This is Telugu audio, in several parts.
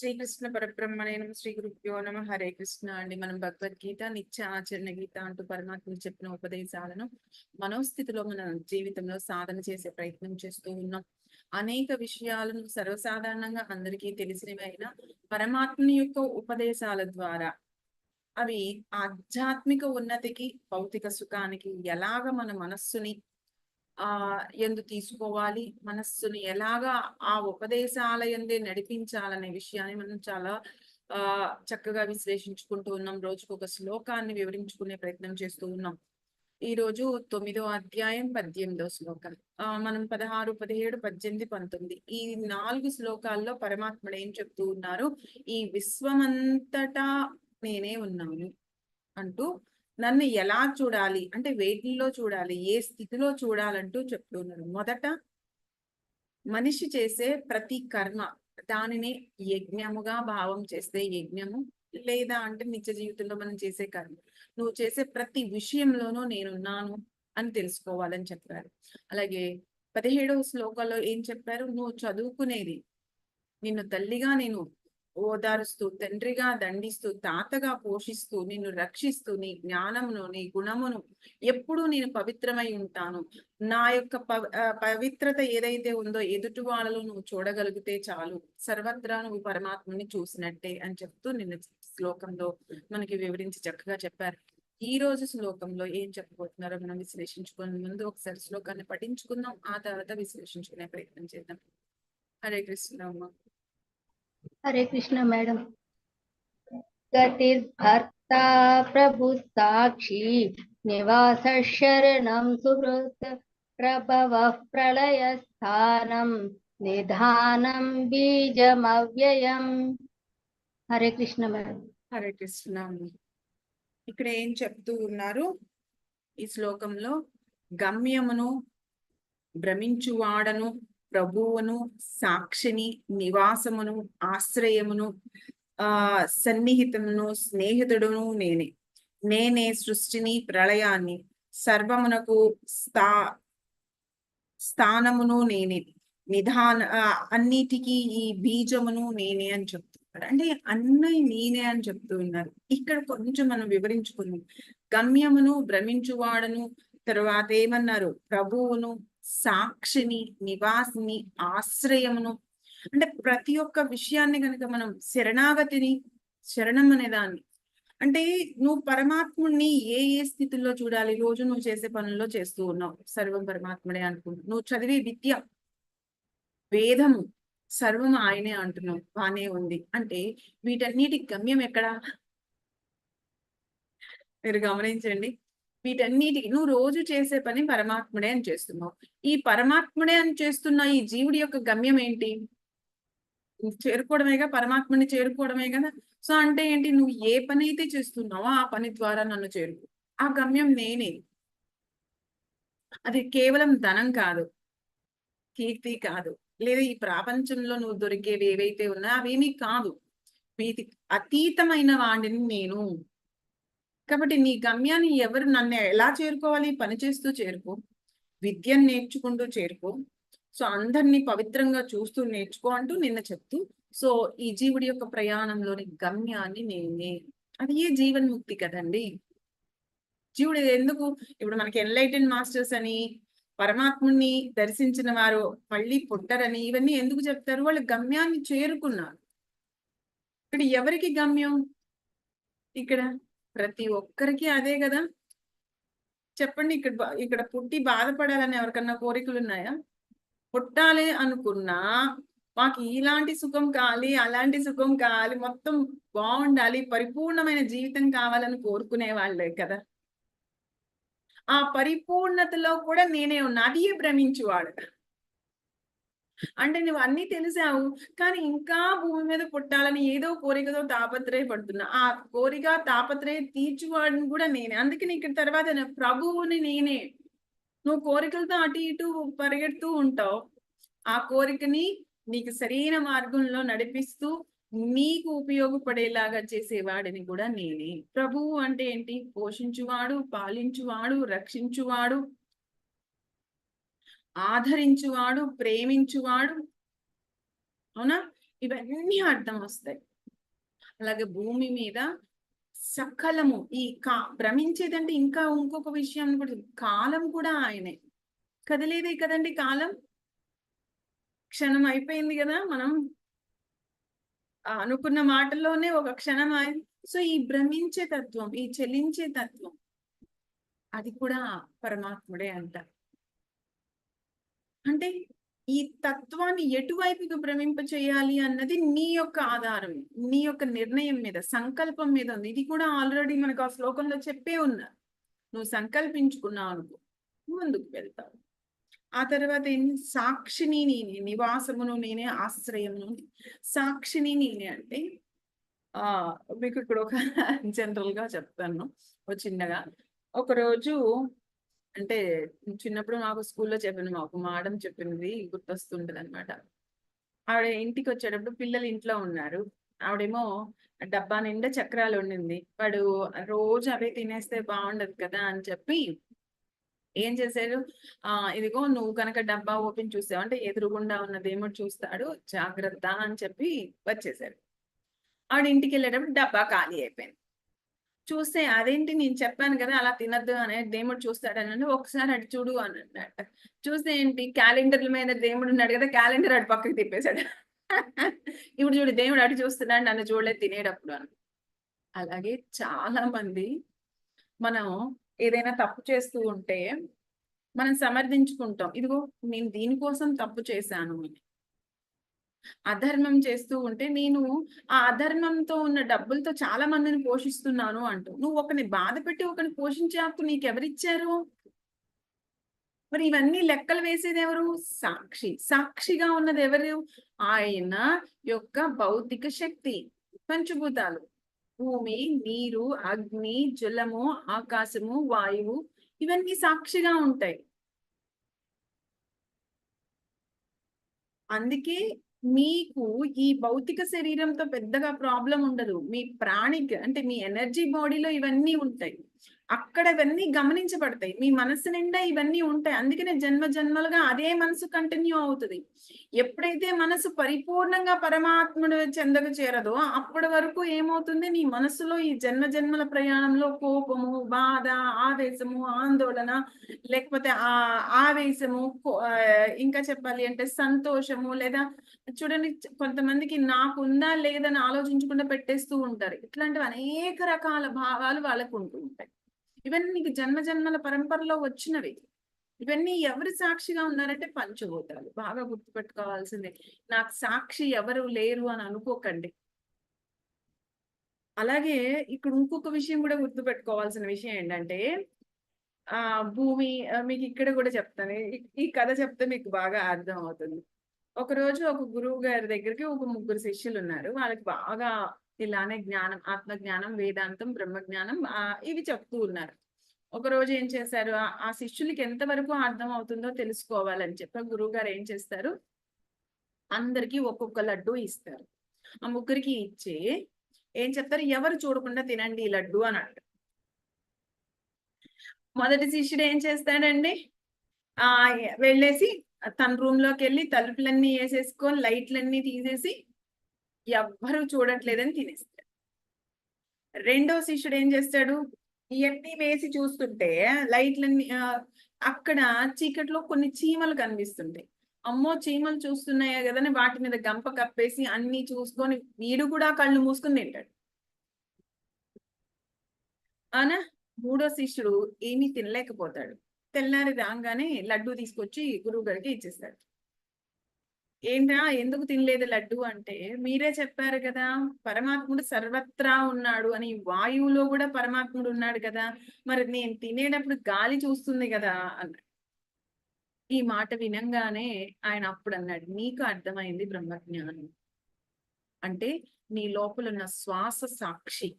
శ్రీకృష్ణ పరబ్రహ్మణేన శ్రీ గురుభ్యో నమ. హరే కృష్ణ అండి. మనం భగవద్గీత నిత్య ఆచరణ గీత అంటూ పరమాత్మ చెప్పిన ఉపదేశాలను మనోస్థితిలో మన జీవితంలో సాధన చేసే ప్రయత్నం చేస్తూ ఉన్నాం. అనేక విషయాలను సర్వసాధారణంగా అందరికీ తెలిసినవి పరమాత్మ యొక్క ఉపదేశాల ద్వారా అవి ఆధ్యాత్మిక ఉన్నతికి భౌతిక సుఖానికి ఎలాగ మన మనస్సుని ఆ ఎందు తీసుకోవాలి. మనస్సుని ఎలాగా ఆ ఉపదేశాల ఎందే నడిపించాలనే విషయాన్ని మనం చాలా ఆ చక్కగా విశ్లేషించుకుంటూ ఉన్నాం. రోజుకు ఒక శ్లోకాన్ని వివరించుకునే ప్రయత్నం చేస్తూ ఉన్నాం. ఈ రోజు తొమ్మిదో అధ్యాయం పద్దెనిమిదో శ్లోకం. ఆ మనం పదహారు పదిహేడు పద్దెనిమిది పంతొమ్మిది ఈ నాలుగు శ్లోకాల్లో పరమాత్ముడు ఏం చెప్తూ ఉన్నారు? ఈ విశ్వమంతటా నేనే ఉన్నాను అంటూ నన్ను ఎలా చూడాలి? అంటే వేటిల్లో చూడాలి? ఏ స్థితిలో చూడాలంటూ చెప్తున్నారు. మొదట మనిషి చేసే ప్రతి కర్మ దానిని యజ్ఞముగా భావం చేస్తే యజ్ఞము లేదా అంటే నిత్య జీవితంలో మనం చేసే కర్మ. నువ్వు చేసే ప్రతి విషయంలోనూ నేనున్నాను అని తెలుసుకోవాలని చెప్పారు. అలాగే పదిహేడవ శ్లోకంలో ఏం చెప్పారు? నువ్వు చదువుకునేది. నిన్ను తల్లిగా నేను ఓదారుస్తూ తండ్రిగా దండిస్తూ తాతగా పోషిస్తూ నిన్ను రక్షిస్తూ నీ జ్ఞానమును నీ గుణమును ఎప్పుడూ నేను పవిత్రమై ఉంటాను. నా యొక్క పవిత్రత ఏదైతే ఉందో ఎదుటి వాళ్ళలో నువ్వు చూడగలిగితే చాలు. సర్వత్రా నువ్వు పరమాత్మని చూసినట్టే అని చెప్తూ నిన్న శ్లోకంలో మనకి వివరించి చక్కగా చెప్పారు. ఈ రోజు శ్లోకంలో ఏం చెప్పబోతున్నారో మనం విశ్లేషించుకునే ముందు ఒకసారి శ్లోకాన్ని పఠించుకుందాం ఆ తర్వాత విశ్లేషించుకునే ప్రయత్నం చేద్దాం. హరే కృష్ణ అమ్మ. హరే కృష్ణ మేడం. గతిర్భర్త ప్రభు సాక్షి నివాస శరణం సుహృత్ ప్రభవ ప్రళయ స్థానం నిధానం బీజమవ్యయం. హరే కృష్ణ మేడం. హరే కృష్ణ. ఇక్కడ ఏం చెప్తూ ఉన్నారు? ఈ శ్లోకంలో గమ్యమును భ్రమించువాడను ప్రభువును సాక్షిని నివాసమును ఆశ్రయమును ఆ సన్నిహితమును స్నేహితుడును నేనే. నేనే సృష్టిని ప్రళయాన్ని సర్వమునకు స్థా స్థానమును నేనే. నిధాన అన్నిటికీ ఈ బీజమును నేనే అని చెప్తున్నారు. అంటే అన్నీ నేనే అని చెప్తూ ఉన్నారు. ఇక్కడ కొంచెం మనం వివరించుకుందాం. గమ్యమును భ్రమించువాడను తర్వాత ఏమన్నారు? ప్రభువును సాక్షిని నివాసిని ఆశ్రయమును. అంటే ప్రతి ఒక్క విషయాన్ని కనుక మనం శరణాగతిని శరణం అనే దాన్ని. అంటే నువ్వు పరమాత్ముడిని ఏ ఏ స్థితిలో చూడాలి? రోజు నువ్వు చేసే పనుల్లో చేస్తూ ఉన్నావు. సర్వం పరమాత్ముడే అనుకుంటు నువ్వు చదివే విద్య. వేదము. సర్వం ఆయనే అంటున్నావు. బానే ఉంది. అంటే వీటన్నిటి గమ్యం ఎక్కడా? మీరు గమనించండి. వీటన్నిటికి నువ్వు రోజు చేసే పని పరమాత్ముడే అని చేస్తున్నావు. ఈ పరమాత్ముడే అని చేస్తున్న ఈ జీవుడి యొక్క గమ్యం ఏంటి? చేరుకోవడమేగా? పరమాత్మని చేరుకోవడమే కదా? సో అంటే ఏంటి? నువ్వు ఏ పని అయితే చేస్తున్నావో ఆ పని ద్వారా నన్ను చేరుకో. ఆ గమ్యం నేనే. అది కేవలం ధనం కాదు. కీర్తి కాదు. లేదా ఈ ప్రపంచంలో నువ్వు దొరికేవి ఏవైతే ఉన్నా అవేమీ కాదు. వీటి అతీతమైన వాడిని నేను. కాబట్టి నీ గమ్యాన్ని ఎవరు నన్ను ఎలా చేరుకోవాలి? పని చేస్తూ చేరుకో. విద్యను నేర్చుకుంటూ చేరుకో. సో అందరినీ పవిత్రంగా చూస్తూ నేర్చుకో అంటూ నిన్న చెప్తూ సో ఈ జీవుడి యొక్క ప్రయాణంలోని గమ్యాన్ని నేనే. అది ఏ జీవన్ముక్తి కదండి? జీవుడు ఎందుకు? ఇప్పుడు మనకి ఎన్లైటెన్ మాస్టర్స్ అని పరమాత్ముని దర్శించిన వారు మళ్ళీ పుట్టరని ఇవన్నీ ఎందుకు చెప్తారు? వాళ్ళు గమ్యాన్ని చేరుకున్నారు. ఇక్కడ ఎవరికి గమ్యం? ఇక్కడ ప్రతి ఒక్కరికి అదే కదా. చెప్పండి ఇక్కడ ఇక్కడ పుట్టి బాధపడాలని ఎవరికన్నా కోరికలు ఉన్నాయా పుట్టాలి అనుకున్నా మాకు ఇలాంటి సుఖం కావాలి అలాంటి సుఖం కావాలి మొత్తం బాగుండాలి పరిపూర్ణమైన జీవితం కావాలని కోరుకునే వాళ్ళే కదా. ఆ పరిపూర్ణతలో కూడా నేనే ఉన్నా అది భ్రమించువాడు. అంటే నువ్వు అన్ని తెలిసావు కానీ ఇంకా భూమి మీద పుట్టాలని ఏదో కోరికతో తాపత్రయపడుతున్నా. ఆ కోరిక తాపత్రయ తీర్చువాడిని కూడా నేనే. అందుకని ఇక్కడ తర్వాత ప్రభువుని నేనే. నువ్వు కోరికలతో అటు ఇటు పరిగెడుతూ ఉంటావు. ఆ కోరికని నీకు సరైన మార్గంలో నడిపిస్తూ నీకు ఉపయోగపడేలాగా చేసేవాడిని కూడా నేనే. ప్రభువు అంటే ఏంటి? పోషించువాడు పాలించువాడు రక్షించువాడు ఆదరించువాడు ప్రేమించువాడు. అవునా? ఇవన్నీ అర్థం వస్తాయి అలాగే భూమి మీద సకలము ఈ కా భ్రమించేదంటే ఇంకా ఇంకొక విషయం కూడా కాలం కూడా ఆయనే. కదిలేదే కదండి కాలం? క్షణం అయిపోయింది కదా మనం. అనుకున్న మాటల్లోనే ఒక క్షణం అయింది సో ఈ భ్రమించే తత్వం ఈ చెలించే తత్వం అది కూడా పరమాత్ముడే అంటారు. అంటే ఈ తత్వాన్ని ఎటువైపుకు భ్రమింప చేయాలి అన్నది నీ యొక్క ఆధారం నీ యొక్క నిర్ణయం మీద సంకల్పం మీద ఉంది. ఇది కూడా ఆల్రెడీ మనకు ఆ శ్లోకంలో చెప్పే ఉన్నా. నువ్వు సంకల్పించుకున్నావు అనుకో ముందుకు వెళ్తావు. ఆ తర్వాత ఏంటి సాక్షిని నేనే నివాసమును నేనే ఆశ్రయమును సాక్షిని నేనే అంటే ఆ మీకు ఇక్కడ ఒక జనరల్గా చెప్తాను ఒక చిన్నగా. ఒకరోజు అంటే చిన్నప్పుడు మాకు స్కూల్లో చెప్పింది మాకు మేడం చెప్పింది గుర్తొస్తుంటది అనమాట ఆవిడ ఇంటికి వచ్చేటప్పుడు పిల్లలు ఇంట్లో ఉన్నారు. ఆవిడేమో డబ్బా నిండా చక్రాలు ఉండింది వాడు రోజు అవే తినేస్తే బాగుండదు కదా అని చెప్పి ఏం చేశారు? ఆ ఇదిగో నువ్వు కనుక డబ్బా ఓపెన్ చూసావు అంటే ఎదురుగుండా ఉన్నదేమో చూస్తాడు జాగ్రత్త అని చెప్పి వచ్చేసారు ఆవిడ ఇంటికి వెళ్ళేటప్పుడు డబ్బా ఖాళీ అయిపోయింది. చూస్తే అదేంటి నేను చెప్పాను కదా అలా తినద్దు అనే దేవుడు చూస్తాడని అంటే ఒకసారి అటు చూడు అని అన్నట్ట చూస్తే ఏంటి? క్యాలెండర్ల మీద దేవుడు ఉన్నాడు కదా క్యాలెండర్ అటు పక్కకి తిప్పేశాడు. ఇప్పుడు చూడు దేవుడు అటు చూస్తున్నాడు నన్ను చూడలేదు తినేటప్పుడు అని. అలాగే చాలా మంది మనం ఏదైనా తప్పు చేస్తూ ఉంటే మనం సమర్థించుకుంటాం. ఇదిగో నేను దీనికోసం తప్పు చేశాను అని. అధర్మం చేస్తూ ఉంటే నేను ఆ అధర్మంతో ఉన్న డబ్బులతో చాలా మందిని పోషిస్తున్నాను అంటూ. నువ్వు ఒకని బాధ పెట్టి ఒకని పోషించే హక్కు నీకెవరిచ్చారు? మరి ఇవన్నీ లెక్కలు వేసేది ఎవరు? సాక్షి. సాక్షిగా ఉన్నది ఎవరు? ఆయన యొక్క భౌతిక శక్తి. పంచభూతాలు. భూమి నీరు అగ్ని జలము ఆకాశము వాయువు ఇవన్నీ సాక్షిగా ఉంటాయి. అందుకే మీకు ఈ భౌతిక శరీరంతో పెద్దగా ప్రాబ్లం ఉండదు. మీ ప్రాణిక్ అంటే మీ ఎనర్జీ బాడీలో ఇవన్నీ ఉంటాయి. అక్కడ ఇవన్నీ గమనించబడతాయి. మీ మనసు నిండా ఇవన్నీ ఉంటాయి. అందుకనే జన్మ జన్మలుగా అదే మనసు కంటిన్యూ అవుతుంది. ఎప్పుడైతే మనసు పరిపూర్ణంగా పరమాత్ముడు చెందక చేరదో అప్పటి వరకు ఏమవుతుంది? నీ మనసులో ఈ జన్మ జన్మల ప్రయాణంలో కోపము బాధ ఆవేశము ఆందోళన లేకపోతే ఆ ఆవేశము కో- ఇంకా చెప్పాలి అంటే సంతోషము లేదా చూడండి కొంతమందికి నాకు ఉందా లేదని ఆలోచించకుండా పెట్టేస్తూ ఉంటారు. ఇట్లాంటివి అనేక రకాల భావాలు వాళ్ళకు ఉంటూ ఉంటాయి. ఇవన్నీ నీకు జన్మ జన్మల పరంపరలో వచ్చినవి. ఇవన్నీ ఎవరు సాక్షిగా ఉన్నారంటే పంచభూతాలు. బాగా గుర్తుపెట్టుకోవాల్సిందే. నాకు సాక్షి ఎవరు లేరు అని అనుకోకండి. అలాగే ఇక్కడ ఇంకొక విషయం కూడా గుర్తుపెట్టుకోవాల్సిన విషయం ఏంటంటే ఆ భూమి మీకు ఇక్కడ కూడా చెప్తాను. ఈ- ఈ కథ చెప్తే మీకు బాగా అర్థం అవుతుంది. ఒక రోజు ఒక గురువు గారి దగ్గరికి ఒక ముగ్గురు శిష్యులు ఉన్నారు. వాళ్ళకి బాగా ఇలానే జ్ఞానం ఆత్మ జ్ఞానం వేదాంతం బ్రహ్మ జ్ఞానం ఇవి చెప్తూ ఉన్నారు. ఒక రోజు ఏం చేశారు? ఆ- శిష్యులకి శిష్యులకి ఎంతవరకు అర్థం అవుతుందో తెలుసుకోవాలని చెప్పి గురువు గారు ఏం చేస్తారు? అందరికి ఒక్కొక్క లడ్డు ఇస్తారు. ఆ ముగ్గురికి ఇచ్చి ఏం చెప్తారు? ఎవరు చూడకుండా తినండి ఈ లడ్డు అని అంటారు. మొదటి శిష్యుడు ఏం చేస్తాడండి? ఆ వెళ్ళేసి తన రూమ్లోకి వెళ్ళి తలుపులన్నీ వేసేసుకొని లైట్లన్నీ తీసేసి ఎవ్వరు చూడట్లేదని తినేస్తాడు రెండో శిష్యుడు ఏం చేస్తాడు? ఇవన్నీ వేసి చూస్తుంటే లైట్లన్నీ అక్కడ చీకట్లో కొన్ని చీమలు కనిపిస్తుంటాయి. అమ్మో చీమలు చూస్తున్నాయా కదని వాటి మీద గంప కప్పేసి అన్ని చూసుకొని వీడు కూడా కళ్ళు మూసుకొని తింటాడు. అనా మూడో శిష్యుడు ఏమీ తినలేకపోతాడు. తెల్లారి రాగానే లడ్డు తీసుకొచ్చి గురువు గారికి ఇచ్చేస్తాడు. ఏంటా ఎందుకు తినలేదు లడ్డు అంటే మీరే చెప్పారు కదా పరమాత్ముడు సర్వత్రా ఉన్నాడు అని వాయువులో కూడా పరమాత్ముడు ఉన్నాడు కదా. మరి నేను తినేటప్పుడు గాలి చూస్తుంది కదా అన్నాడు ఈ మాట వినంగానే ఆయన అప్పుడు అన్నాడు నీకు అర్థమైంది బ్రహ్మజ్ఞానం. అంటే నీ లోపల ఉన్న శ్వాస సాక్షి.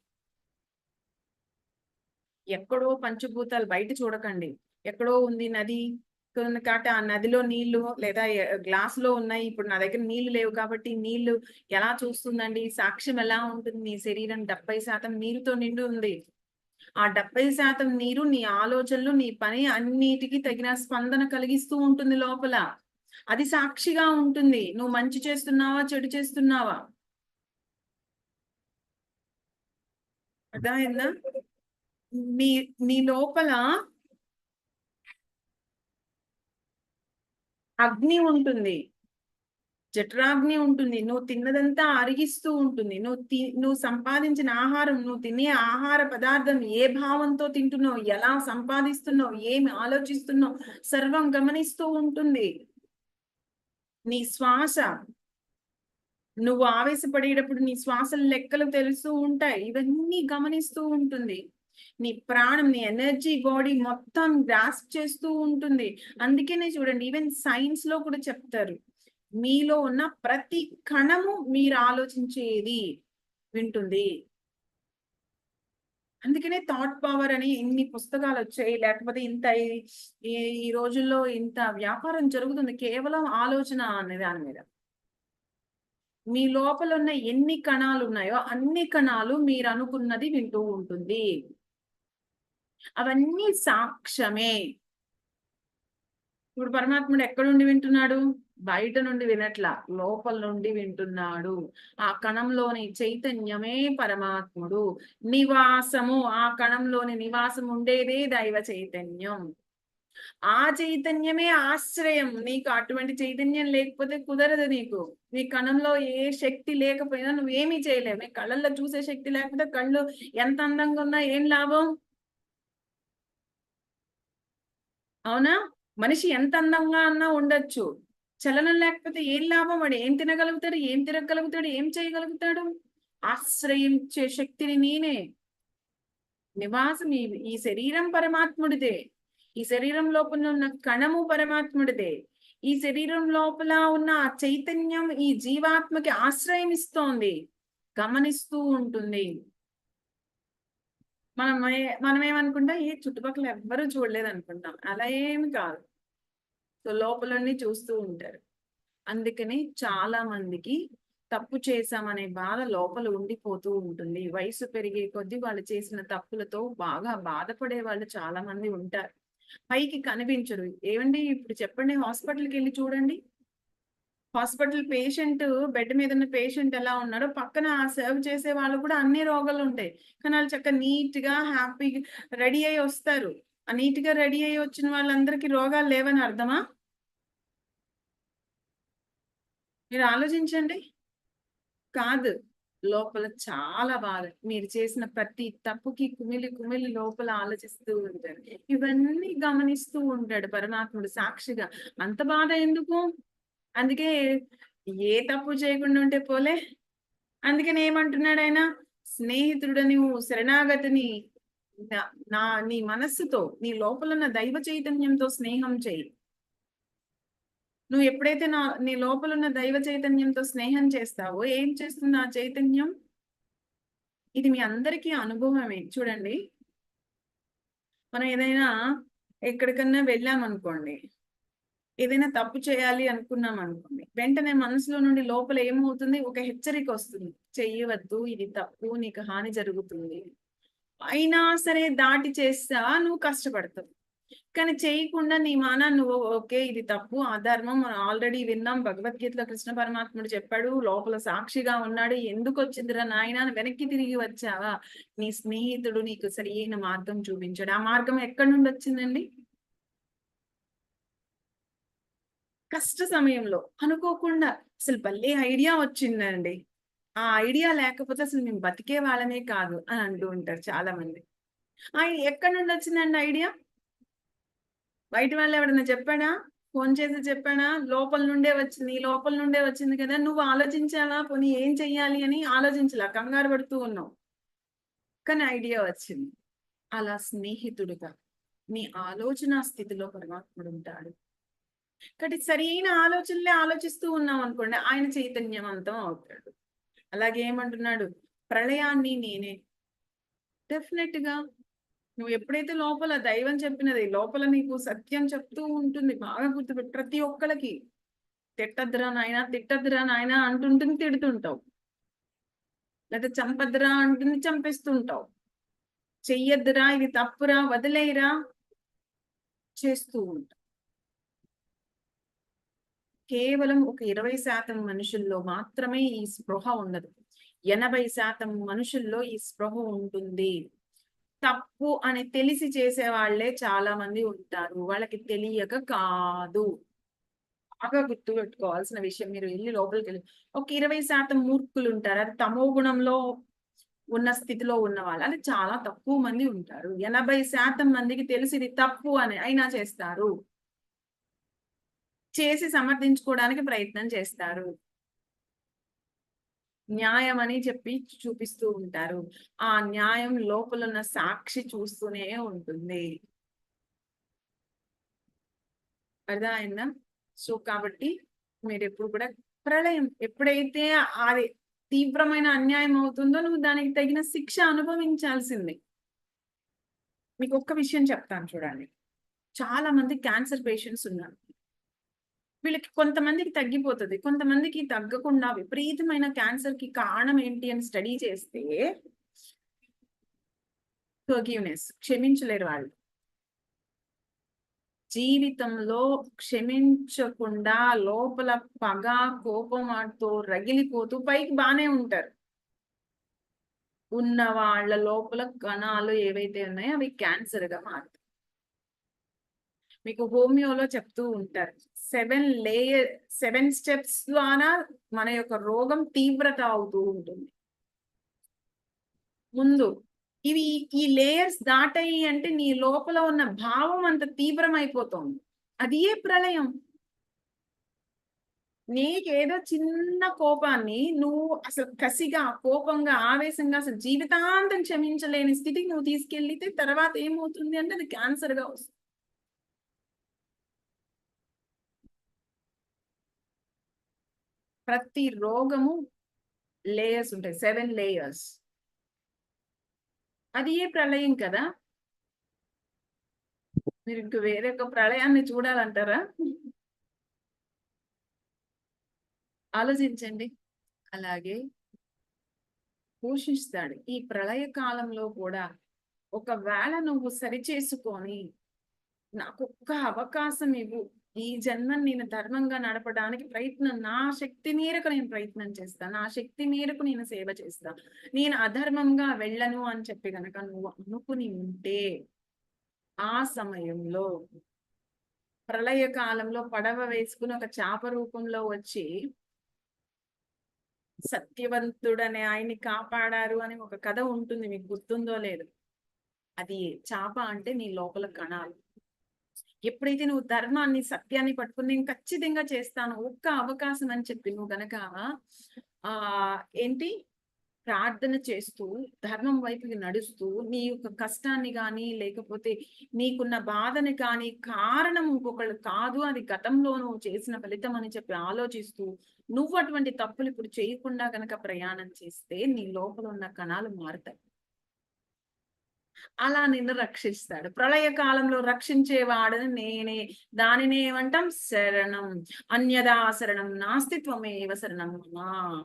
ఎక్కడో పంచభూతాలు బయట చూడకండి. ఎక్కడో ఉంది నది. కాబట్టి కాట ఆ నదిలో నీళ్ళు లేదా గ్లాస్లో ఉన్నాయి. ఇప్పుడు నా దగ్గర నీళ్ళు లేవు కాబట్టి నీళ్ళు ఎలా చూస్తుందండి? సాక్ష్యం ఎలా ఉంటుంది? నీ శరీరం డెబ్బై శాతం నీరుతో నిండి ఉంది. ఆ డెబ్బై శాతం నీరు నీ ఆలోచనలు నీ పని అన్నిటికీ తగిన స్పందన కలిగిస్తూ ఉంటుంది లోపల. అది సాక్షిగా ఉంటుంది. నువ్వు మంచి చేస్తున్నావా? చెడు చేస్తున్నావా? అర్థమైందా? నీ నీ లోపల అగ్ని ఉంటుంది. జఠరాగ్ని ఉంటుంది. నువ్వు తిన్నదంతా అరిగిస్తూ ఉంటుంది. నువ్వు తి నువ్వు సంపాదించిన ఆహారం నువ్వు తినే ఆహార పదార్థం ఏ భావంతో తింటున్నావు? ఎలా సంపాదిస్తున్నావు? ఏమి ఆలోచిస్తున్నావు? సర్వం గమనిస్తూ ఉంటుంది. నీ శ్వాస. నువ్వు ఆవేశపడేటప్పుడు నీ శ్వాసలు లెక్కలు తెలుస్తూ ఉంటాయి. ఇవన్నీ గమనిస్తూ ఉంటుంది. నీ ప్రాణం నీ ఎనర్జీ బాడీ మొత్తం గ్రాస్ప్ చేస్తూ ఉంటుంది. అందుకనే చూడండి ఈవెన్ సైన్స్లో కూడా చెప్తారు మీలో ఉన్న ప్రతి కణము మీరు ఆలోచించేది వింటుంది. అందుకనే థాట్ పవర్ అని ఇన్ని పుస్తకాలు వచ్చాయి లేకపోతే ఇంత ఈ- ఈ రోజుల్లో ఇంత వ్యాపారం జరుగుతుంది కేవలం ఆలోచన అనే దాని మీద. మీ లోపల ఉన్న ఎన్ని కణాలు ఉన్నాయో అన్ని కణాలు మీరు అనుకున్నది వింటూ ఉంటుంది. అవన్నీ సాక్ష్యమే. ఇప్పుడు పరమాత్ముడు ఎక్కడుండి వింటున్నాడు? బయట నుండి వినట్లా లోపల నుండి వింటున్నాడు. ఆ కణంలోని చైతన్యమే పరమాత్ముడు. నివాసము ఆ కణంలోని నివాసం ఉండేదే దైవ చైతన్యం. ఆ చైతన్యమే ఆశ్రయం. నీకు అటువంటి చైతన్యం లేకపోతే కుదరదు నీకు. నీ కణంలో ఏ శక్తి లేకపోయినా నువ్వేమీ చేయలేవు. నీ కళ్ళల్లో చూసే శక్తి లేకపోతే కళ్ళు ఎంత అందంగా ఉన్నా ఏం లాభం? అవునా? మనిషి ఎంత అందంగా అన్నా ఉండొచ్చు. చలనం లేకపోతే ఏం లాభం? వాడు ఏం తినగలుగుతాడు? ఏం తినగలుగుతాడు? ఏం చేయగలుగుతాడు? ఆశ్రయించే శక్తిని నేనే. నివాసం ఈ ఈ శరీరం పరమాత్ముడిదే. ఈ శరీరం లోపల ఉన్న కణము పరమాత్ముడిదే. ఈ శరీరం లోపల ఉన్న ఆ చైతన్యం ఈ జీవాత్మకి ఆశ్రయం ఇస్తోంది. గమనిస్తూ ఉంటుంది. మనం ఏ- మనం ఏమనుకుంటాం ఈ చుట్టుపక్కల ఎవ్వరూ చూడలేదు అనుకుంటాం అలా ఏమి కాదు. సో లోపలన్నీ చూస్తూ ఉంటారు. అందుకని చాలా మందికి తప్పు చేశామనే బాధ లోపల ఉండిపోతూ ఉంటుంది. వయసు పెరిగే కొద్దీ వాళ్ళు చేసిన తప్పులతో బాగా బాధపడే వాళ్ళు చాలా మంది ఉంటారు. పైకి కనిపించరు. ఏమండి ఇప్పుడు చెప్పండి హాస్పిటల్కి వెళ్ళి చూడండి. హాస్పిటల్ పేషెంట్ బెడ్ మీద ఉన్న పేషెంట్ ఎలా ఉన్నాడో పక్కన ఆ సర్వ్ చేసే వాళ్ళు కూడా అన్ని రోగాలు ఉంటాయి. కానీ వాళ్ళు చక్కగా నీట్గా హ్యాపీగా రెడీ అయ్యి వస్తారు. ఆ నీట్గా రెడీ అయ్యి వచ్చిన వాళ్ళందరికీ రోగాలు లేవని అర్థమా? మీరు ఆలోచించండి. కాదు లోపల చాలా బాధ. మీరు చేసిన ప్రతి తప్పుకి కుమిలి కుమిలి లోపల ఆలోచిస్తూ ఉంటాడు ఇవన్నీ గమనిస్తూ ఉంటాడు పరమాత్ముడు సాక్షిగా. అంత బాధ ఎందుకు? అందుకే ఏ తప్పు చేయకుండా ఉంటే పోలే. అందుకని ఏమంటున్నాడు ఆయన? స్నేహితుడు నువ్వు శరణాగతిని నా- నా నీ మనస్సుతో నీ లోపలున్న దైవ చైతన్యంతో స్నేహం చేయి. నువ్వు ఎప్పుడైతే నా నీ లోపలున్న దైవ చైతన్యంతో స్నేహం చేస్తావో ఏం చేస్తుంది ఆ చైతన్యం? ఇది మీ అందరికీ అనుభవమే. చూడండి. మనం ఏదైనా ఎక్కడికన్నా వెళ్ళామనుకోండి ఏదైనా తప్పు చేయాలి అనుకున్నాం అనుకోండి వెంటనే మనసులో నుండి లోపల ఏమవుతుంది? ఒక హెచ్చరిక వస్తుంది. చెయ్యవద్దు ఇది తప్పు నీకు హాని జరుగుతుంది. అయినా సరే దాటి చేస్తా నువ్వు కష్టపడతావు. కానీ చేయకుండా నీ మాన నువ్వు ఓకే ఇది తప్పు అధర్మం మనం ఆల్రెడీ విన్నాం భగవద్గీతలో కృష్ణ పరమాత్ముడు చెప్పాడు లోపల సాక్షిగా ఉన్నాడు ఎందుకు వచ్చిందిరా నాయన వెనక్కి తిరిగి వచ్చావా? నీ స్నేహితుడు నీకు సరియైన మార్గం చూపించాడు. ఆ మార్గం ఎక్కడి నుండి వచ్చిందండి? కష్ట సమయంలో అనుకోకుండా అసలు భలే ఐడియా వచ్చిందండి. ఆ ఐడియా లేకపోతే అసలు మేము బతికే వాళ్ళమే కాదు అని అంటూ ఉంటారు చాలా మంది ఆ ఎక్కడి నుండి వచ్చిందండి ఐడియా? బయట వాళ్ళు ఎవడన్నా చెప్పాడా? ఫోన్ చేసి చెప్పాడా? లోపల నుండే వచ్చింది లోపల నుండే వచ్చింది కదా నువ్వు ఆలోచించాలా? పోనీ ఏం చెయ్యాలి అని ఆలోచించలా కంగారు పడుతూ ఉన్నావు. కానీ ఐడియా వచ్చింది. అలా స్నేహితుడుగా నీ ఆలోచన స్థితిలో పరమాత్ముడు ఉంటాడు. కాబట్టి సరైన ఆలోచనలే ఆలోచిస్తూ ఉన్నాం అనుకోండి ఆయన చైతన్యవంతం అవుతాడు. అలాగే ఏమంటున్నాడు ప్రళయాన్ని నేనే. డెఫినెట్గా నువ్వు ఎప్పుడైతే లోపల దైవం చెప్పినది లోపల నీకు సత్యం చెప్తూ ఉంటుంది బాగా గుర్తుపెట్టు ప్రతి ఒక్కరికి తిట్టద్దురా నాయన తిట్టద్దురా నాయన అంటుంటుంది తిడుతుంటావు. లేదా చంపద్దురా అంటుంది చంపేస్తుంటావు. చెయ్యద్దురా ఇది తప్పురా వదిలేయరా చేస్తూ ఉంటావు. కేవలం ఒక ఇరవై శాతం మనుషుల్లో మాత్రమే ఈ స్పృహ ఉండదు ఎనభై శాతం మనుషుల్లో ఈ స్పృహ ఉంటుంది. తప్పు అని తెలిసి చేసే వాళ్ళే చాలా మంది ఉంటారు. వాళ్ళకి తెలియక కాదు. బాగా గుర్తు పెట్టుకోవాల్సిన విషయం మీరు వెళ్ళి లోపలికి వెళ్ళి ఒక ఇరవై శాతం మూర్ఖులు ఉంటారు. అది తమో గుణంలో ఉన్న స్థితిలో ఉన్న వాళ్ళు. అది చాలా తక్కువ మంది ఉంటారు. ఎనభై శాతం మందికి తెలిసి ఇది తప్పు అని అయినా చేస్తారు. చేసి సమర్థించుకోవడానికి ప్రయత్నం చేస్తారు. న్యాయం అని చెప్పి చూపిస్తూ ఉంటారు. ఆ న్యాయం లోపల ఉన్న సాక్షి చూస్తూనే ఉంటుంది. అర్థమైందా? సో కాబట్టి మీరు ఎప్పుడు కూడా ప్రళయం ఎప్పుడైతే అది తీవ్రమైన అన్యాయం అవుతుందో నువ్వు దానికి తగిన శిక్ష అనుభవించాల్సిందే. మీకు ఒక్క విషయం చెప్తాను చూడండి. చాలా మంది క్యాన్సర్ పేషెంట్స్ ఉన్నారు. వీళ్ళకి కొంతమందికి తగ్గిపోతుంది. కొంతమందికి తగ్గకుండా విపరీతమైన క్యాన్సర్కి కారణం ఏంటి అని స్టడీ చేస్తే ఫర్గివ్నెస్ క్షమించలేరు వాళ్ళు. జీవితంలో క్షమించకుండా లోపల పగ కోపంతో రగిలిపోతూ పైకి బానే ఉంటారు. ఉన్న వాళ్ళ లోపల కణాలు ఏవైతే ఉన్నాయో అవి క్యాన్సర్గా మారుతాయి. మీకు హోమియోలో చెప్తూ ఉంటారు. సెవెన్ లేయర్ సెవెన్ స్టెప్స్ ద్వారా మన యొక్క రోగం తీవ్రత అవుతూ ఉంటుంది. ముందు ఇవి ఈ లేయర్స్ దాటాయి అంటే నీ లోపల ఉన్న భావం అంత తీవ్రమైపోతుంది. అది ఏ ప్రళయం? నీకేదో చిన్న కోపాన్ని నువ్వు అసలు కసిగా కోపంగా ఆవేశంగా అసలు జీవితాంతం క్షమించలేని స్థితికి నువ్వు తీసుకెళ్ళితే తర్వాత ఏమవుతుంది అంటే అది క్యాన్సర్గా వస్తుంది. ప్రతి రోగము లేయర్స్ ఉంటాయి. సెవెన్ లేయర్స్ అది ఏ ప్రళయం కదా? మీరు ఇంక వేరే ఒక ప్రళయాన్ని చూడాలంటారా? ఆలోచించండి. అలాగే పోషిస్తాడు. ఈ ప్రళయ కాలంలో కూడా ఒకవేళ నువ్వు సరిచేసుకొని నాకు ఒక్క అవకాశం ఇవ్వు. ఈ జన్మని నేను ధర్మంగా నడపడానికి ప్రయత్నం నా శక్తి మేరకు నేను ప్రయత్నం చేస్తాను నా శక్తి మేరకు నేను సేవ చేస్తా. నేను అధర్మంగా వెళ్ళను అని చెప్పి గనక నువ్వు అనుకుని ఉంటే ఆ సమయంలో ప్రళయ కాలంలో పడవ వేసుకుని ఒక చాప రూపంలో వచ్చి సత్యవంతుడనే ఆయన్ని కాపాడారు అని ఒక కథ ఉంటుంది మీకు గుర్తుందో లేదు. అది చాప అంటే నీ లోపల కణాలు. ఎప్పుడైతే నువ్వు ధర్మాన్ని సత్యాన్ని పట్టుకుని నేను ఖచ్చితంగా చేస్తాను ఒక్క అవకాశం అని చెప్పి నువ్వు గనక ఆ ఏంటి? ప్రార్థన చేస్తూ ధర్మం వైపుకి నడుస్తూ నీ యొక్క కష్టాన్ని కానీ లేకపోతే నీకున్న బాధని కానీ కారణం ఇంకొకళ్ళు కాదు అది గతంలో నువ్వు చేసిన ఫలితం అని చెప్పి ఆలోచిస్తూ నువ్వు అటువంటి తప్పులు ఇప్పుడు చేయకుండా గనక ప్రయాణం చేస్తే నీ లోపల ఉన్న కణాలు మారుతాయి. అలా నిన్ను రక్షిస్తాడు. ప్రళయ కాలంలో రక్షించేవాడని నేనే. దానిని ఏమంటాం? శరణం. అన్యదా శరణం. నాస్తిత్వమేవ శరణం. మమ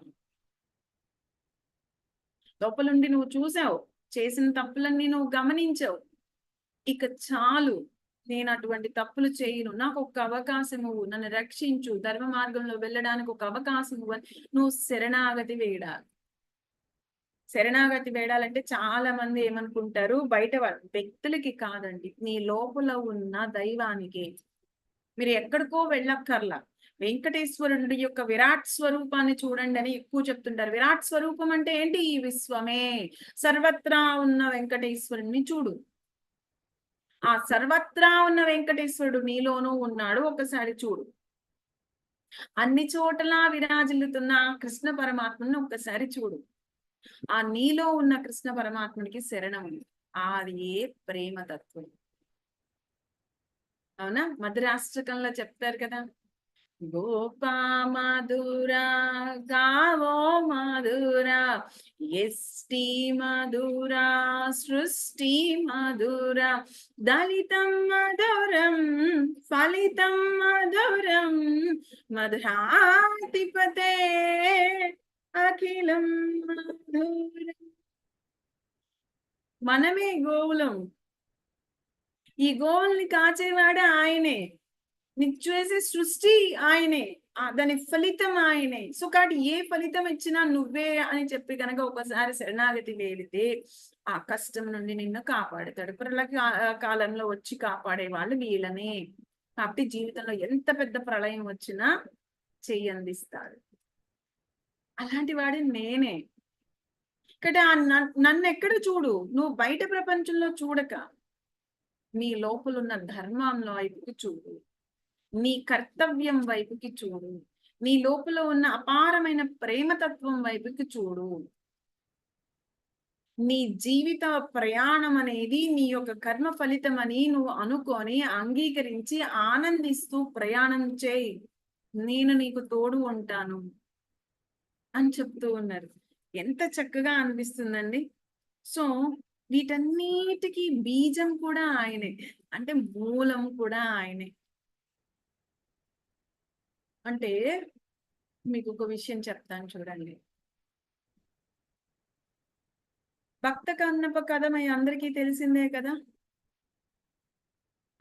లోపలుండి నువ్వు చూసావు. చేసిన తప్పులన్నీ నువ్వు గమనించావు. ఇక చాలు. నేను అటువంటి తప్పులు చేయను. నాకు ఒక అవకాశము నన్ను రక్షించు. ధర్మ మార్గంలో వెళ్ళడానికి ఒక అవకాశం నువ్వు శరణాగతి వేయడాలి శరణాగతి వేడాలంటే చాలా మంది ఏమనుకుంటారు? బయట వ్యక్తులకి కాదండి. నీ లోపల ఉన్న దైవానికి. మీరు ఎక్కడికో వెళ్ళక్కర్లా. వెంకటేశ్వరుడి యొక్క విరాట్ స్వరూపాన్ని చూడండి అని ఎక్కువ చెప్తుంటారు. విరాట్ స్వరూపం అంటే ఏంటి? ఈ విశ్వమే. సర్వత్రా ఉన్న వెంకటేశ్వరుణ్ణి చూడు. ఆ సర్వత్రా ఉన్న వెంకటేశ్వరుడు నీలోనూ ఉన్నాడు. ఒకసారి చూడు. అన్ని చోట్ల విరాజిల్లుతున్న కృష్ణ పరమాత్మను ఒక్కసారి చూడు. ఆ నీలో ఉన్న కృష్ణ పరమాత్ముడికి శరణం అది ఏ ప్రేమ తత్వం? అవునా? మధురాష్టకంలో చెప్తారు కదా. గోపా మధురా గావో మధురా ఎస్టి మధురా సృష్టి మధురా దళితం మధురం ఫలితం మధురం మధురాధిపతే అఖిలం మనమే గోవులం. ఈ గోవుల్ని కాచేవాడే ఆయనే. నీకు చేసే సృష్టి ఆయనే. దాని ఫలితం ఆయనే. సో కాబట్టి ఏ ఫలితం ఇచ్చినా నువ్వే అని చెప్పి కనుక ఒకసారి శరణాగతి వేడితే ఆ కష్టం నుండి నిన్ను కాపాడుతాడు. ప్రళ కాలంలో వచ్చి కాపాడే వాళ్ళు వీళ్ళనే. కాబట్టి జీవితంలో ఎంత పెద్ద ప్రళయం వచ్చినా చెయ్యందిస్తాడు. అలాంటి వాడి నేనే. ఇక్కడ నన్ను ఎక్కడ చూడు? నువ్వు బయట ప్రపంచంలో చూడక. నీ లోపలున్న ధర్మంలో వైపుకి చూడు. నీ కర్తవ్యం వైపుకి చూడు. నీ లోపల ఉన్న అపారమైన ప్రేమతత్వం వైపుకి చూడు. నీ జీవిత ప్రయాణం అనేది నీ యొక్క కర్మ ఫలితం అని నువ్వు అనుకొని అంగీకరించి ఆనందిస్తూ ప్రయాణం చేయి. నేను నీకు తోడు ఉంటాను. అని చెప్తూ ఉన్నారు. ఎంత చక్కగా అనిపిస్తుందండి. సో వీటన్నిటికీ బీజం కూడా ఆయనే. అంటే మూలం కూడా ఆయనే. అంటే మీకు ఒక విషయం చెప్తాను చూడండి. భక్త కన్నప కథ మీ అందరికీ తెలిసిందే కదా?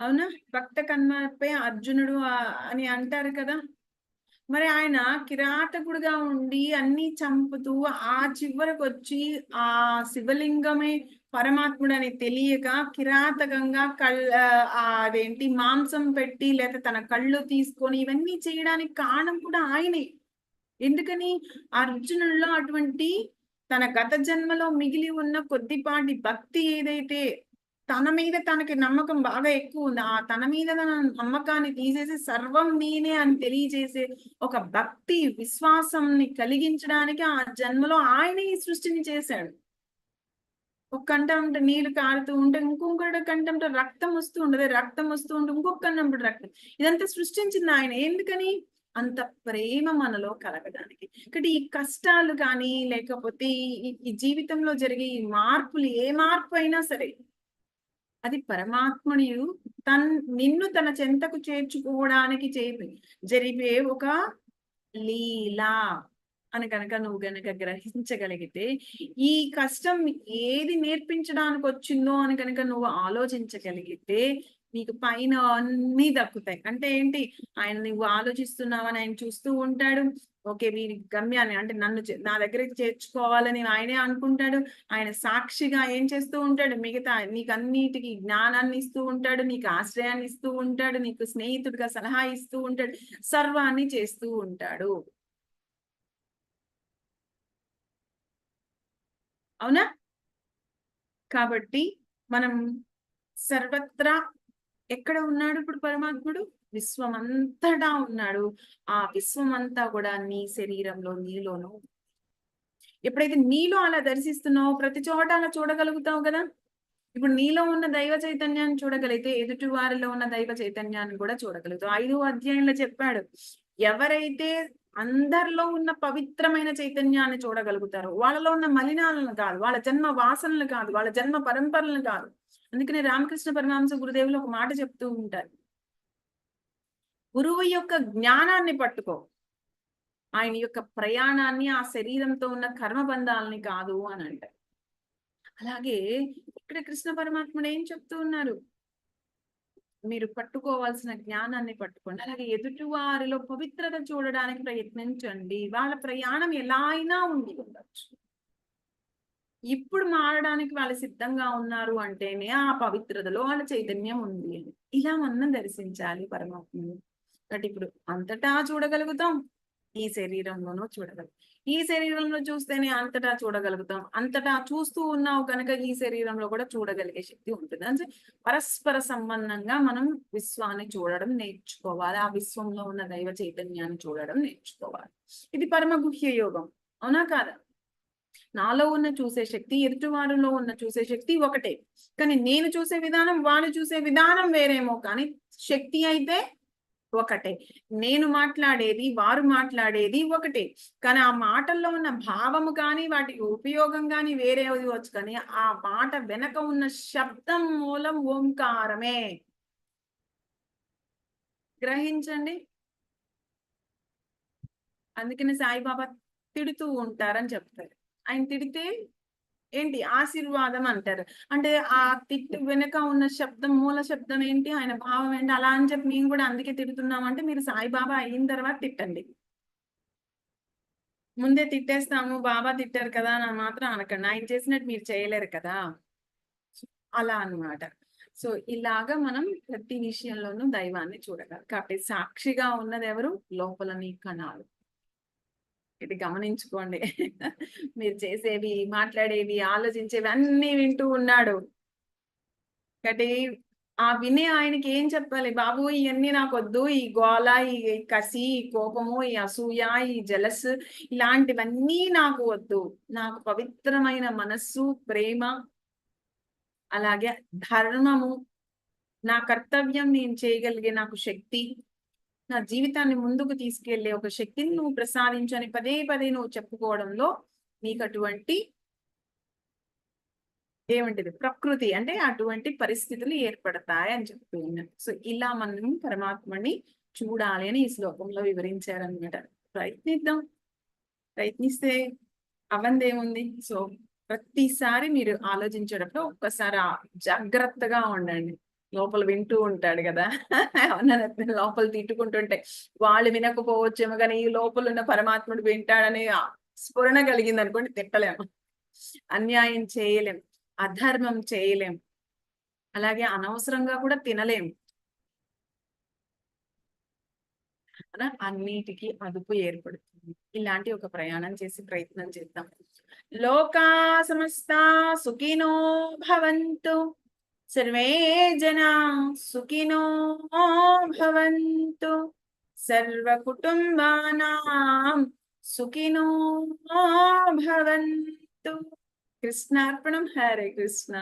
అవునా? భక్త కన్నపే అర్జునుడు అని అంటారు కదా? మరి ఆయన కిరాతకుడుగా ఉండి అన్ని చంపుతూ ఆ చివరకు వచ్చి ఆ శివలింగమే పరమాత్ముడు అని తెలియక కిరాతకంగా కళ్ళ ఆ అదేంటి మాంసం పెట్టి లేక తన కళ్ళు తీసుకొని ఇవన్నీ చేయడానికి కారణం కూడా ఆయనే. ఎందుకని అర్జునుల్లో అటువంటి తన గత జన్మలో మిగిలి ఉన్న కొద్దిపాటి భక్తి ఏదైతే తన మీద తనకి నమ్మకం బాగా ఎక్కువ ఉంది. ఆ తన మీద తన నమ్మకాన్ని తీసేసి సర్వం నేనే అని తెలియజేసే ఒక భక్తి విశ్వాసంని కలిగించడానికి ఆ జన్మలో ఆయన ఈ సృష్టిని చేశాడు. ఒక కంటంట నీళ్ళు కారుతూ ఉంటే ఇంకొకటి కంటంట రక్తం వస్తూ ఉండదు. రక్తం వస్తూ ఉంటే ఇంకొక కంటంట రక్తం. ఇదంతా సృష్టించింది ఆయన. ఎందుకని? అంత ప్రేమ మనలో కలగడానికి. ఇక్కడ ఈ కష్టాలు కానీ లేకపోతే ఈ- ఈ జీవితంలో జరిగే ఈ మార్పులు ఏ మార్పు అయినా సరే అది పరమాత్మనియు తన్ నిన్ను తన చెంతకు చేర్చుకోవడానికి చేపి జరిపే ఒక లీలా అని కనుక నువ్వు గనక గ్రహించగలిగితే ఈ కష్టం ఏది నేర్పించడానికి వచ్చిందో అని కనుక నువ్వు ఆలోచించగలిగితే నీకు పైన అన్ని దక్కుతాయి. అంటే ఏంటి? ఆయన నువ్వు ఆలోచిస్తున్నావని ఆయన చూస్తూ ఉంటాడు. ఓకే వీరి గమ్యాన్ని అంటే నన్ను నా దగ్గరికి చేర్చుకోవాలని ఆయనే అనుకుంటాడు. ఆయన సాక్షిగా ఏం చేస్తూ ఉంటాడు? మిగతా నీకు అన్నిటికి జ్ఞానాన్ని ఇస్తూ ఉంటాడు నీకు ఆశ్రయాన్ని ఇస్తూ ఉంటాడు నీకు స్నేహితుడిగా సలహా ఇస్తూ ఉంటాడు సర్వాన్ని చేస్తూ ఉంటాడు. అవునా? కాబట్టి మనం సర్వత్రా ఎక్కడ ఉన్నాడు ఇప్పుడు పరమాత్ముడు? విశ్వమంతటా ఉన్నాడు. ఆ విశ్వమంతా కూడా నీ శరీరంలో నీలోనూ ఎప్పుడైతే నీలో అలా దర్శిస్తున్నావో ప్రతి చోట అలా చూడగలుగుతావు కదా? ఇప్పుడు నీలో ఉన్న దైవ చైతన్యాన్ని చూడగలిగితే ఎదుటి వారిలో ఉన్న దైవ చైతన్యాన్ని కూడా చూడగలుగుతావు. ఐదో అధ్యాయంలో చెప్పాడు ఎవరైతే అందరిలో ఉన్న పవిత్రమైన చైతన్యాన్ని చూడగలుగుతారో వాళ్ళలో ఉన్న మలినాలను కాదు వాళ్ళ జన్మ వాసనలు కాదు వాళ్ళ జన్మ పరంపరలను కాదు. అందుకనే రామకృష్ణ పరమహంస గురుదేవులు ఒక మాట చెప్తూ ఉంటారు గురువు యొక్క జ్ఞానాన్ని పట్టుకో. ఆయన యొక్క ప్రయాణాన్ని ఆ శరీరంతో ఉన్న కర్మబంధాలని కాదు అని అంటారు. అలాగే ఇక్కడ కృష్ణ పరమాత్ముడు ఏం చెప్తూ ఉన్నారు? మీరు పట్టుకోవాల్సిన జ్ఞానాన్ని పట్టుకోండి. అలాగే ఎదుటి వారిలో పవిత్రత చూడడానికి ప్రయత్నించండి. వాళ్ళ ప్రయాణం ఎలా అయినా ఉండి ఉండొచ్చు. ఇప్పుడు మారడానికి వాళ్ళు సిద్ధంగా ఉన్నారు అంటేనే ఆ పవిత్రతలో వాళ్ళ చైతన్యం ఉంది అని. ఇలా మనం దర్శించాలి పరమాత్మని. కాబట్టి ఇప్పుడు అంతటా చూడగలుగుతాం ఈ శరీరంలోనూ చూడగలుగుతాం. ఈ శరీరంలో చూస్తేనే అంతటా చూడగలుగుతాం. అంతటా చూస్తూ ఉన్నావు కనుక ఈ శరీరంలో కూడా చూడగలిగే శక్తి ఉంటుంది. అంటే పరస్పర సంబంధంగా మనం విశ్వాన్ని చూడడం నేర్చుకోవాలి. ఆ విశ్వంలో ఉన్న దైవ చైతన్యాన్ని చూడడం నేర్చుకోవాలి. ఇది పరమ గుహ్య యోగం. అవునా కాదా? నాలో ఉన్న చూసే శక్తి ఎదుటివారిలో ఉన్న చూసే శక్తి ఒకటే. కానీ నేను చూసే విధానం వాడు చూసే విధానం వేరేమో కానీ శక్తి అయితే ఒకటే. నేను మాట్లాడేది వారు మాట్లాడేది ఒకటే. కానీ ఆ మాటల్లో ఉన్న భావము కానీ వాటి ఉపయోగం కానీ వేరే వచ్చు కానీ ఆ మాట వెనక ఉన్న శబ్దం మూలం ఓంకారమే. గ్రహించండి. అందుకని సాయిబాబా తిడుతూ ఉంటారని చెప్తారు. ఆయన తిడితే ఏంటి? ఆశీర్వాదం అంటారు. అంటే ఆ తిట్టు వెనుక ఉన్న శబ్దం మూల శబ్దం ఏంటి? ఆయన భావం ఏంటి? అలా అని చెప్పి మేము కూడా అందుకే తిడుతున్నాం అంటే మీరు సాయిబాబా అయిన తర్వాత తిట్టండి. ముందే తిట్టేస్తాము బాబా తిట్టారు కదా అని మాత్రం అనకండి. ఆయన చేసినట్టు మీరు చేయలేరు కదా. అలా అన్నమాట. సో ఇలాగా మనం ప్రతి విషయంలోనూ దైవాన్ని చూడగలం. కాబట్టి సాక్షిగా ఉన్నది ఎవరు లోపల నీ కణాలు. ఇది గమనించుకోండి. మీరు చేసేవి మాట్లాడేవి ఆలోచించేవి అన్ని వింటూ ఉన్నాడు. కాబట్టి ఆ వినే ఆయనకి ఏం చెప్పాలి? బాబు ఇవన్నీ నాకు వద్దు ఈ గోళ ఈ కసి ఈ కోపము ఈ అసూయ ఈ జలస్ ఇలాంటివన్నీ నాకు వద్దు. నాకు పవిత్రమైన మనస్సు ప్రేమ అలాగే ధర్మము. నా కర్తవ్యం నేను చేయగలిగే నాకు శక్తి నా జీవితాన్ని ముందుకు తీసుకెళ్ళే ఒక శక్తిని నువ్వు ప్రసాదించని పదే పదే నువ్వు చెప్పుకోవడంలో నీకు అటువంటి ఏమంటిది? ప్రకృతి అంటే అటువంటి పరిస్థితులు ఏర్పడతాయి అని చెప్తూ ఉన్నాను. సో ఇలా మనం పరమాత్మని చూడాలి అని ఈ శ్లోకంలో వివరించారనమాట ప్రయత్నిద్దాం. ప్రయత్నిస్తే అవందేముంది సో ప్రతిసారి మీరు ఆలోచించేటప్పుడు ఒక్కసారి జాగ్రత్తగా ఉండండి. లోపల వింటూ ఉంటాడు కదా. ఏమన్నా లోపల తిట్టుకుంటుంటే వాళ్ళు వినకపోవచ్చేమో కానీ ఈ లోపల ఉన్న పరమాత్ముడు వింటాడని స్ఫురణ కలిగింది అనుకోండి తిట్టలేము అన్యాయం చేయలేం. అధర్మం చేయలేం. అలాగే అనవసరంగా కూడా తినలేం. అన్నిటికీ అదుపు ఏర్పడుతుంది. ఇలాంటి ఒక ప్రయాణం చేసి ప్రయత్నం చేద్దాం. లోకా సమస్త సుఖినో భవంతు. సర్వే జనా సుఖినో భవంతు సర్వ కుటుంబానాం సుఖినో భవంతు కృష్ణార్పణం హరే కృష్ణ